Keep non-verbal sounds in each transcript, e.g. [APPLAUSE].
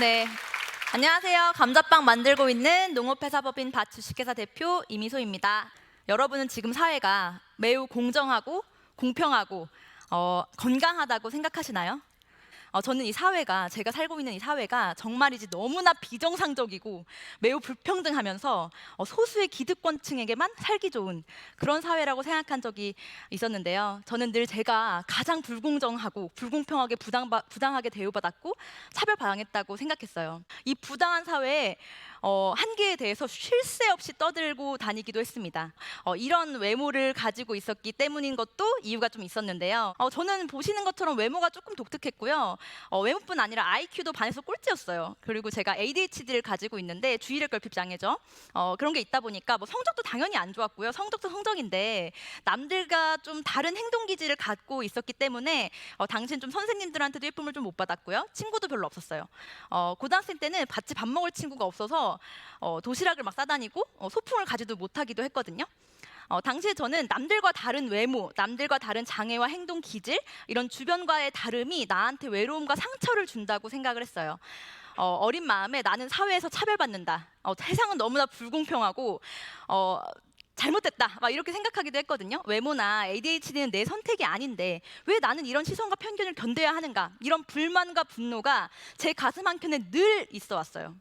네. 안녕하세요. 감자빵 만들고 있는 농업회사법인 밭 주식회사 대표 이미소입니다. 여러분은 지금 사회가 매우 공정하고 공평하고 어, 건강하다고 생각하시나요? 어, 저는 이 사회가 제가 살고 있는 이 사회가 정말이지 너무나 비정상적이고 매우 불평등하면서 어, 소수의 기득권층에게만 살기 좋은 그런 사회라고 생각한 적이 있었는데요. 저는 늘 제가 가장 불공정하고 불공평하게 부당, 부당하게 대우받았고 차별당했다고 생각했어요. 이 부당한 사회에 어, 한계에 대해서 쉴 새 없이 떠들고 다니기도 했습니다. 어, 이런 외모를 가지고 있었기 때문인 것도 이유가 좀 있었는데요. 어, 저는 보시는 것처럼 외모가 조금 독특했고요. 어, 외모뿐 아니라 IQ도 반에서 꼴찌였어요. 그리고 제가 ADHD를 가지고 있는데 주의력 결핍 장애죠. 어, 그런 게 있다 보니까 뭐 성적도 당연히 안 좋았고요. 성적도 성적인데 남들과 좀 다른 행동 기질을 갖고 있었기 때문에 어, 당신 좀 선생님들한테도 예쁨을 좀 못 받았고요. 친구도 별로 없었어요. 어, 고등학생 때는 같이 밥 먹을 친구가 없어서 어, 도시락을 막 싸다니고 어, 소풍을 가지도 못하기도 했거든요. 어, 당시에 저는 남들과 다른 외모, 남들과 다른 장애와 행동 기질, 이런 주변과의 다름이 나한테 외로움과 상처를 준다고 생각을 했어요. 어, 어린 마음에 나는 사회에서 차별받는다. 어, 세상은 너무나 불공평하고 어, 잘못됐다. 막 이렇게 생각하기도 했거든요. 외모나 ADHD는 내 선택이 아닌데 왜 나는 이런 시선과 편견을 견뎌야 하는가? 이런 불만과 분노가 제 가슴 한켠에 늘 있어 왔어요.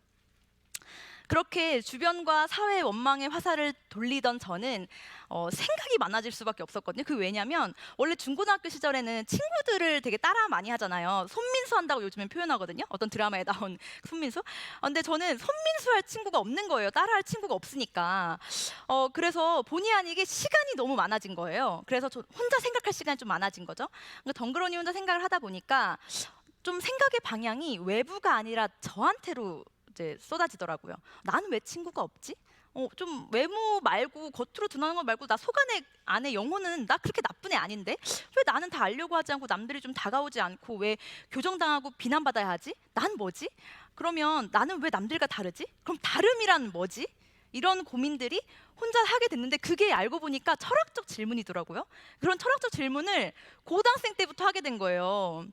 그렇게 주변과 사회 원망의 화살을 돌리던 저는 어, 생각이 많아질 수밖에 없었거든요. 그 왜냐면 원래 중고등학교 시절에는 친구들을 되게 따라 많이 하잖아요. 손민수 한다고 요즘엔 표현하거든요. 어떤 드라마에 나온 [LAUGHS] 손민수. 어, 근데 저는 손민수 할 친구가 없는 거예요. 따라 할 친구가 없으니까. 어, 그래서 본의 아니게 시간이 너무 많아진 거예요. 그래서 저 혼자 생각할 시간이 좀 많아진 거죠. 그러니까 덩그러니 혼자 생각을 하다 보니까 좀 생각의 방향이 외부가 아니라 저한테로 이제 쏟아지더라고요. 나는 왜 친구가 없지? 어, 좀 외모 말고 겉으로 드러나는 거 말고 나 속안에 안에 영혼은 나 그렇게 나쁜 애 아닌데 왜 나는 다 알려고 하지 않고 남들이 좀 다가오지 않고 왜 교정당하고 비난받아야 하지? 난 뭐지? 그러면 나는 왜 남들과 다르지? 그럼 다름이란 뭐지? 이런 고민들이 혼자 하게 됐는데 그게 알고 보니까 철학적 질문이더라고요. 그런 철학적 질문을 고등학생 때부터 하게 된 거예요.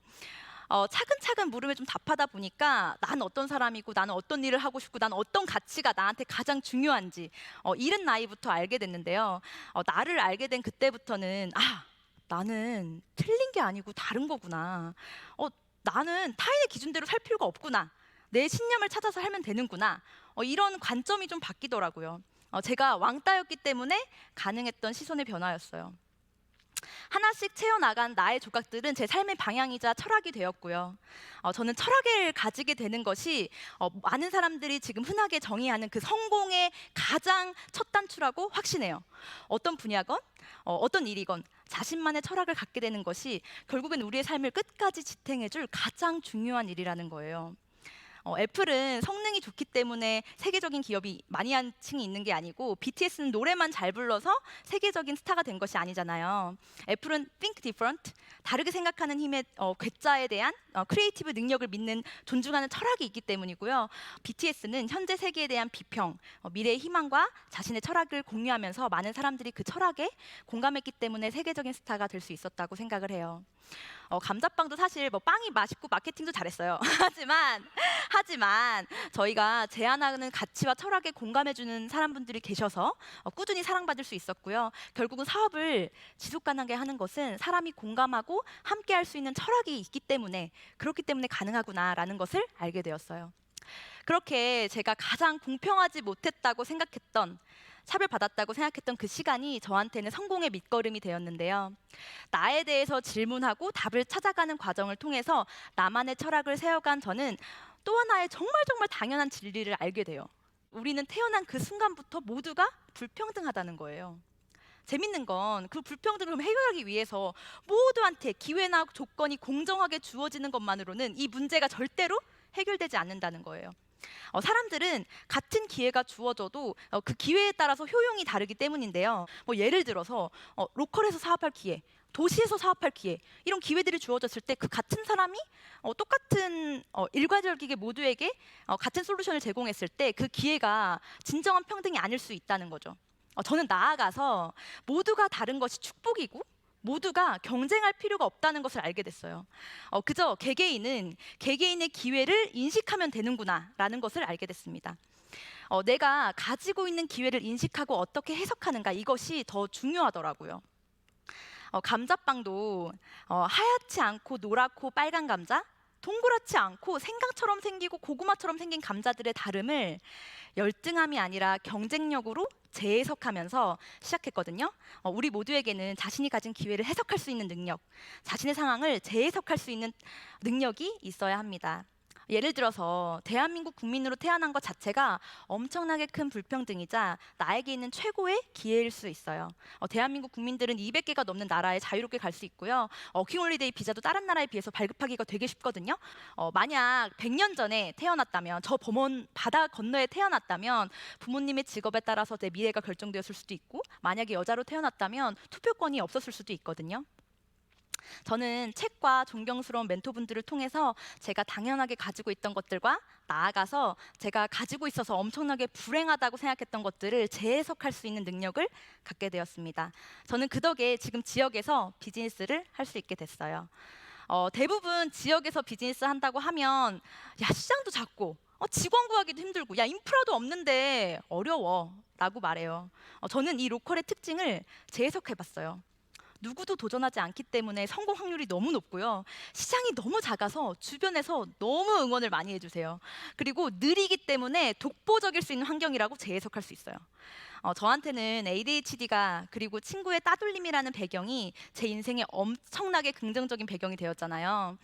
어, 차근차근 물음에 좀 답하다 보니까 난 어떤 사람이고 나는 어떤 일을 하고 싶고 나는 어떤 가치가 나한테 가장 중요한지 어, 이른 나이부터 알게 됐는데요. 어, 나를 알게 된 그때부터는 아 나는 틀린 게 아니고 다른 거구나. 어, 나는 타인의 기준대로 살 필요가 없구나. 내 신념을 찾아서 살면 되는구나. 어, 이런 관점이 좀 바뀌더라고요. 어, 제가 왕따였기 때문에 가능했던 시선의 변화였어요. 하나씩 채워나간 나의 조각들은 제 삶의 방향이자 철학이 되었고요. 어, 저는 철학을 가지게 되는 것이 어, 많은 사람들이 지금 흔하게 정의하는 그 성공의 가장 첫 단추라고 확신해요. 어떤 분야건, 어, 떤 일이건 자신만의 철학을 갖게 되는 것이 결국엔 우리의 삶을 끝까지 지탱해줄 가장 중요한 일이라는 거예요. 어, 애플은 성능이 좋기 때문에 세계적인 기업이 많이 한 층이 있는 게 아니고 BTS는 노래만 잘 불러서 세계적인 스타가 된 것이 아니잖아요. 애플은 think different, 다르게 생각하는 힘의 어, 괴짜에 대한 어, 크리에이티브 능력을 믿는 존중하는 철학이 있기 때문이고요. BTS는 현재 세계에 대한 비평, 어, 미래의 희망과 자신의 철학을 공유하면서 많은 사람들이 그 철학에 공감했기 때문에 세계적인 스타가 될 수 있었다고 생각을 해요. 어, 감자빵도 사실 뭐 빵이 맛있고 마케팅도 잘했어요. [LAUGHS] 하지만 하지만 저희가 제안하는 가치와 철학에 공감해주는 사람분들이 계셔서 어, 꾸준히 사랑받을 수 있었고요. 결국은 사업을 지속 가능하게 하는 것은 사람이 공감하고 함께할 수 있는 철학이 있기 때문에 그렇기 때문에 가능하구나라는 것을 알게 되었어요. 그렇게 제가 가장 공평하지 못했다고 생각했던 차별받았다고 생각했던 그 시간이 저한테는 성공의 밑거름이 되었는데요. 나에 대해서 질문하고 답을 찾아가는 과정을 통해서 나만의 철학을 세워간 저는 또 하나의 정말 정말 당연한 진리를 알게 돼요. 우리는 태어난 그 순간부터 모두가 불평등하다는 거예요. 재밌는 건 그 불평등을 해결하기 위해서 모두한테 기회나 조건이 공정하게 주어지는 것만으로는 이 문제가 절대로 해결되지 않는다는 거예요. 어, 사람들은 같은 기회가 주어져도 어, 그 기회에 따라서 효용이 다르기 때문인데요. 뭐 예를 들어서 어, 로컬에서 사업할 기회, 도시에서 사업할 기회 이런 기회들이 주어졌을 때 그 같은 사람이 어, 똑같은 어, 일괄적이게 모두에게 어, 같은 솔루션을 제공했을 때 그 기회가 진정한 평등이 아닐 수 있다는 거죠. 어, 저는 나아가서 모두가 다른 것이 축복이고 모두가 경쟁할 필요가 없다는 것을 알게 됐어요. 어, 그저 개개인은 개개인의 기회를 인식하면 되는구나라는 것을 알게 됐습니다. 어, 내가 가지고 있는 기회를 인식하고 어떻게 해석하는가 이것이 더 중요하더라고요. 어, 감자빵도 어, 하얗지 않고 노랗고 빨간 감자, 동그랗지 않고 생강처럼 생기고 고구마처럼 생긴 감자들의 다름을 열등함이 아니라 경쟁력으로 재해석하면서 시작했거든요. 어, 우리 모두에게는 자신이 가진 기회를 해석할 수 있는 능력, 자신의 상황을 재해석할 수 있는 능력이 있어야 합니다. 예를 들어서 대한민국 국민으로 태어난 것 자체가 엄청나게 큰 불평등이자 나에게 있는 최고의 기회일 수 있어요. 어, 대한민국 국민들은 200개가 넘는 나라에 자유롭게 갈 수 있고요. 워킹홀리데이 비자도 다른 나라에 비해서 발급하기가 되게 쉽거든요. 어, 만약 100년 전에 태어났다면 저 범원 바다 건너에 태어났다면 부모님의 직업에 따라서 내 미래가 결정되었을 수도 있고 만약에 여자로 태어났다면 투표권이 없었을 수도 있거든요. 저는 책과 존경스러운 멘토분들을 통해서 제가 당연하게 가지고 있던 것들과 나아가서 제가 가지고 있어서 엄청나게 불행하다고 생각했던 것들을 재해석할 수 있는 능력을 갖게 되었습니다. 저는 그 덕에 지금 지역에서 비즈니스를 할 수 있게 됐어요. 어, 대부분 지역에서 비즈니스 한다고 하면 야 시장도 작고 어, 직원 구하기도 힘들고 야 인프라도 없는데 어려워 라고 말해요. 어, 저는 이 로컬의 특징을 재해석해봤어요. 누구도 도전하지 않기 때문에 성공 확률이 너무 높고요. 시장이 너무 작아서 주변에서 너무 응원을 많이 해주세요. 그리고 느리기 때문에 독보적일 수 있는 환경이라고 재해석할 수 있어요. 어, 저한테는 ADHD가 그리고 친구의 따돌림이라는 배경이 제 인생에 엄청나게 긍정적인 배경이 되었잖아요.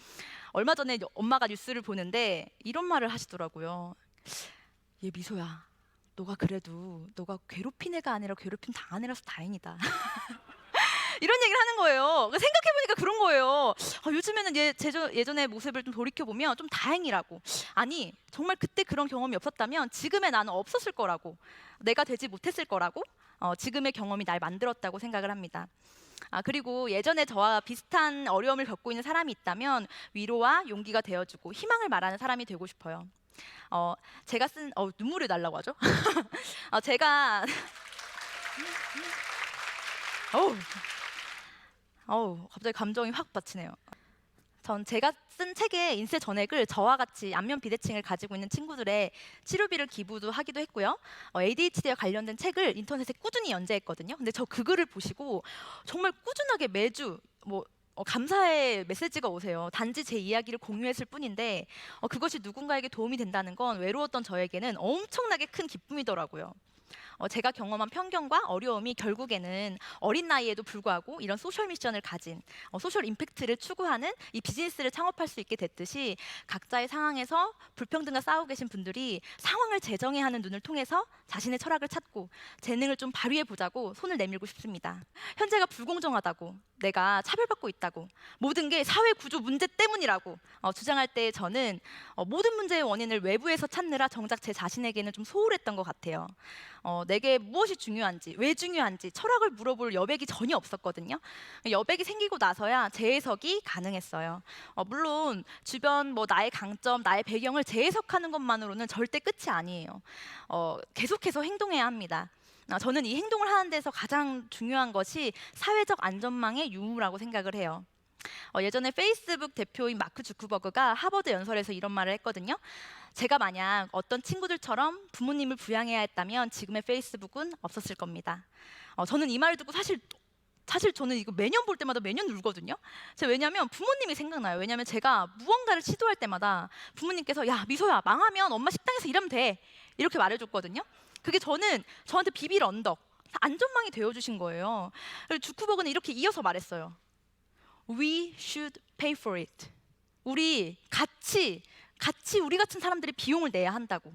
얼마 전에 엄마가 뉴스를 보는데 이런 말을 하시더라고요. 얘 미소야, 너가 그래도 너가 괴롭힌 애가 아니라 괴롭힘 당한 애라서 다행이다. [LAUGHS] 이런 얘기를 하는 거예요. 생각해보니까 그런 거예요. 아, 요즘에는 예, 제저, 예전의 모습을 좀 돌이켜보면 좀 다행이라고. 아니, 정말 그때 그런 경험이 없었다면 지금의 나는 없었을 거라고. 내가 되지 못했을 거라고. 어, 지금의 경험이 날 만들었다고 생각을 합니다. 아, 그리고 예전에 저와 비슷한 어려움을 겪고 있는 사람이 있다면 위로와 용기가 되어주고 희망을 말하는 사람이 되고 싶어요. 어, 제가 쓴, 어, 눈물이 날라고 하죠? [LAUGHS] 어, 제가, 어우, 어우, 갑자기 감정이 확 받치네요. 전 제가 쓴 책의 인쇄 전액을 저와 같이 안면 비대칭을 가지고 있는 친구들의 치료비를 기부도 하기도 했고요. 어, ADHD와 관련된 책을 인터넷에 꾸준히 연재했거든요. 근데 저 그 글을 보시고 정말 꾸준하게 매주 뭐 어, 감사의 메시지가 오세요. 단지 제 이야기를 공유했을 뿐인데 어, 그것이 누군가에게 도움이 된다는 건 외로웠던 저에게는 엄청나게 큰 기쁨이더라고요. 어, 제가 경험한 편견과 어려움이 결국에는 어린 나이에도 불구하고 이런 소셜 미션을 가진 어, 소셜 임팩트를 추구하는 이 비즈니스를 창업할 수 있게 됐듯이 각자의 상황에서 불평등과 싸우고 계신 분들이 상황을 재정해야 하는 눈을 통해서 자신의 철학을 찾고 재능을 좀 발휘해 보자고 손을 내밀고 싶습니다. 현재가 불공정하다고 내가 차별받고 있다고 모든 게 사회 구조 문제 때문이라고 어, 주장할 때 저는 어, 모든 문제의 원인을 외부에서 찾느라 정작 제 자신에게는 좀 소홀했던 것 같아요. 어, 내게 무엇이 중요한지, 왜 중요한지 철학을 물어볼 여백이 전혀 없었거든요. 여백이 생기고 나서야 재해석이 가능했어요. 어, 물론 주변 뭐 나의 강점, 나의 배경을 재해석하는 것만으로는 절대 끝이 아니에요. 어, 계속해서 행동해야 합니다. 아, 저는 이 행동을 하는 데서 가장 중요한 것이 사회적 안전망의 유무라고 생각을 해요. 어, 예전에 페이스북 대표인 마크 주크버그가 하버드 연설에서 이런 말을 했거든요. 제가 만약 어떤 친구들처럼 부모님을 부양해야 했다면 지금의 페이스북은 없었을 겁니다. 어, 저는 이 말을 듣고 사실 사실 저는 이거 매년 볼 때마다 매년 울거든요. 제가 왜냐하면 부모님이 생각나요. 왜냐하면 제가 무언가를 시도할 때마다 부모님께서 야 미소야 망하면 엄마 식당에서 일하면 돼 이렇게 말해줬거든요. 그게 저는 저한테 비빌 언덕 안전망이 되어주신 거예요. 그리고 주크버그는 이렇게 이어서 말했어요. We should pay for it. 우리 같이 같이 우리 같은 사람들이 비용을 내야 한다고.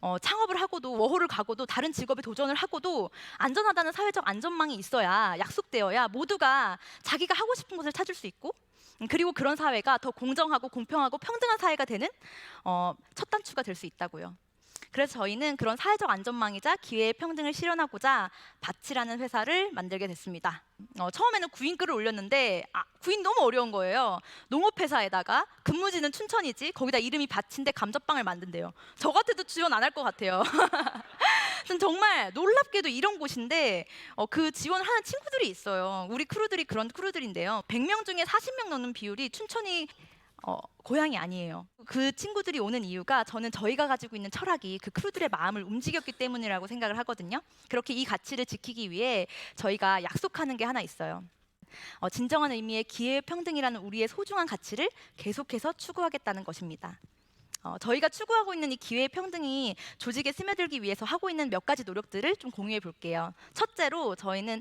어, 창업을 하고도 워홀을 가고도 다른 직업에 도전을 하고도 안전하다는 사회적 안전망이 있어야 약속되어야 모두가 자기가 하고 싶은 것을 찾을 수 있고 음, 그리고 그런 사회가 더 공정하고 공평하고 평등한 사회가 되는 어, 첫 단추가 될 수 있다고요. 그래서 저희는 그런 사회적 안전망이자 기회의 평등을 실현하고자 바치라는 회사를 만들게 됐습니다. 어, 처음에는 구인 글을 올렸는데 아, 구인 너무 어려운 거예요. 농업회사에다가 근무지는 춘천이지 거기다 이름이 바치인데 감자빵을 만든대요. 저 같아도 지원 안 할 것 같아요. [LAUGHS] 전 정말 놀랍게도 이런 곳인데 어, 그 지원을 하는 친구들이 있어요. 우리 크루들이 그런 크루들인데요. 100명 중에 40명 넘는 비율이 춘천이 어, 고향이 아니에요. 그 친구들이 오는 이유가 저는 저희가 가지고 있는 철학이 그 크루들의 마음을 움직였기 때문이라고 생각을 하거든요. 그렇게 이 가치를 지키기 위해 저희가 약속하는 게 하나 있어요. 어, 진정한 의미의 기회 평등이라는 우리의 소중한 가치를 계속해서 추구하겠다는 것입니다. 어, 저희가 추구하고 있는 이 기회 평등이 조직에 스며들기 위해서 하고 있는 몇 가지 노력들을 좀 공유해 볼게요. 첫째로 저희는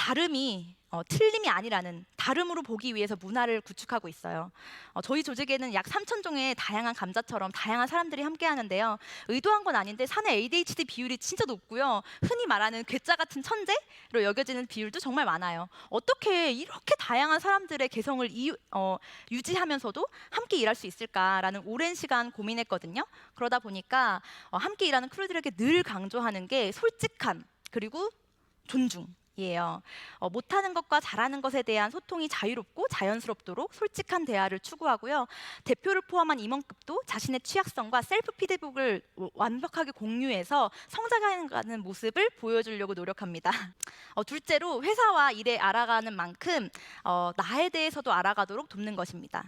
다름이 어, 틀림이 아니라는 다름으로 보기 위해서 문화를 구축하고 있어요. 어, 저희 조직에는 약 3천 종의 다양한 감자처럼 다양한 사람들이 함께 하는데요. 의도한 건 아닌데 산의 ADHD 비율이 진짜 높고요. 흔히 말하는 괴짜 같은 천재로 여겨지는 비율도 정말 많아요. 어떻게 이렇게 다양한 사람들의 개성을 이, 어, 유지하면서도 함께 일할 수 있을까라는 오랜 시간 고민했거든요. 그러다 보니까 어, 함께 일하는 크루들에게 늘 강조하는 게 솔직함 그리고 존중. 이에요. 어, 못하는 것과 잘하는 것에 대한 소통이 자유롭고 자연스럽도록 솔직한 대화를 추구하고요. 대표를 포함한 임원급도 자신의 취약성과 셀프 피드백을 완벽하게 공유해서 성장하는 모습을 보여주려고 노력합니다. [LAUGHS] 어, 둘째로 회사와 일에 알아가는 만큼 어, 나에 대해서도 알아가도록 돕는 것입니다.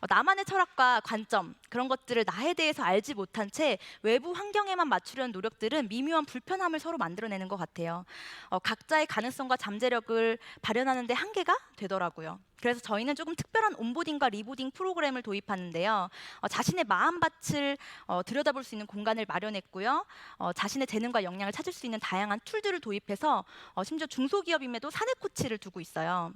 어, 나만의 철학과 관점 그런 것들을 나에 대해서 알지 못한 채 외부 환경에만 맞추려는 노력들은 미묘한 불편함을 서로 만들어내는 것 같아요. 어, 각자의 가능성과 잠재력을 발현하는데 한계가 되더라고요. 그래서 저희는 조금 특별한 온보딩과 리보딩 프로그램을 도입하는데요. 어, 자신의 마음밭을 어, 들여다볼 수 있는 공간을 마련했고요. 어, 자신의 재능과 역량을 찾을 수 있는 다양한 툴들을 도입해서 어, 심지어 중소기업임에도 사내 코치를 두고 있어요.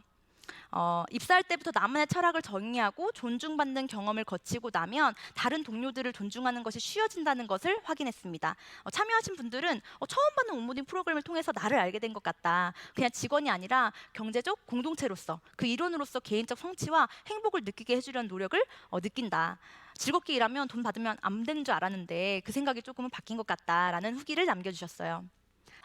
어, 입사할 때부터 나만의 철학을 정의하고 존중받는 경험을 거치고 나면 다른 동료들을 존중하는 것이 쉬워진다는 것을 확인했습니다. 어, 참여하신 분들은 어, 처음 받는 온보딩 프로그램을 통해서 나를 알게 된 것 같다. 그냥 직원이 아니라 경제적 공동체로서 그 일원으로서 개인적 성취와 행복을 느끼게 해주려는 노력을 어, 느낀다. 즐겁게 일하면 돈 받으면 안 되는 줄 알았는데 그 생각이 조금은 바뀐 것 같다라는 후기를 남겨주셨어요.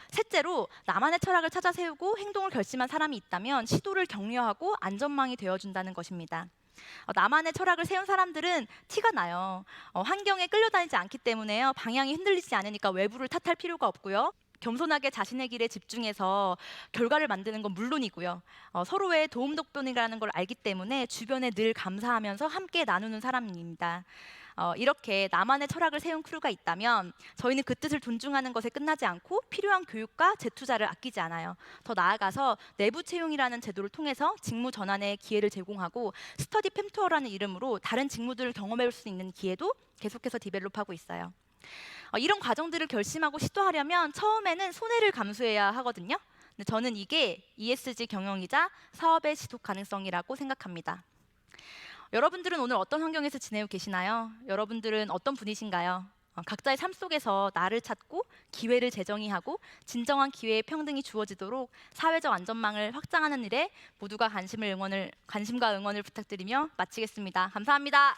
셋째로 나만의 철학을 찾아 세우고 행동을 결심한 사람이 있다면 시도를 격려하고 안전망이 되어준다는 것입니다. 어, 나만의 철학을 세운 사람들은 티가 나요. 어, 환경에 끌려다니지 않기 때문에요. 방향이 흔들리지 않으니까 외부를 탓할 필요가 없고요. 겸손하게 자신의 길에 집중해서 결과를 만드는 건 물론이고요. 어, 서로의 도움 덕분이라는 걸 알기 때문에 주변에 늘 감사하면서 함께 나누는 사람입니다. 어, 이렇게 나만의 철학을 세운 크루가 있다면 저희는 그 뜻을 존중하는 것에 끝나지 않고 필요한 교육과 재투자를 아끼지 않아요. 더 나아가서 내부 채용이라는 제도를 통해서 직무 전환의 기회를 제공하고 스터디 펜투어라는 이름으로 다른 직무들을 경험해 볼 수 있는 기회도 계속해서 디벨롭하고 있어요. 어, 이런 과정들을 결심하고 시도하려면 처음에는 손해를 감수해야 하거든요. 근데 저는 이게 ESG 경영이자 사업의 지속 가능성이라고 생각합니다. 여러분들은 오늘 어떤 환경에서 지내고 계시나요? 여러분들은 어떤 분이신가요? 어, 각자의 삶 속에서 나를 찾고 기회를 재정의하고 진정한 기회의 평등이 주어지도록 사회적 안전망을 확장하는 일에 모두가 관심을 응원을 관심과 응원을 부탁드리며 마치겠습니다. 감사합니다.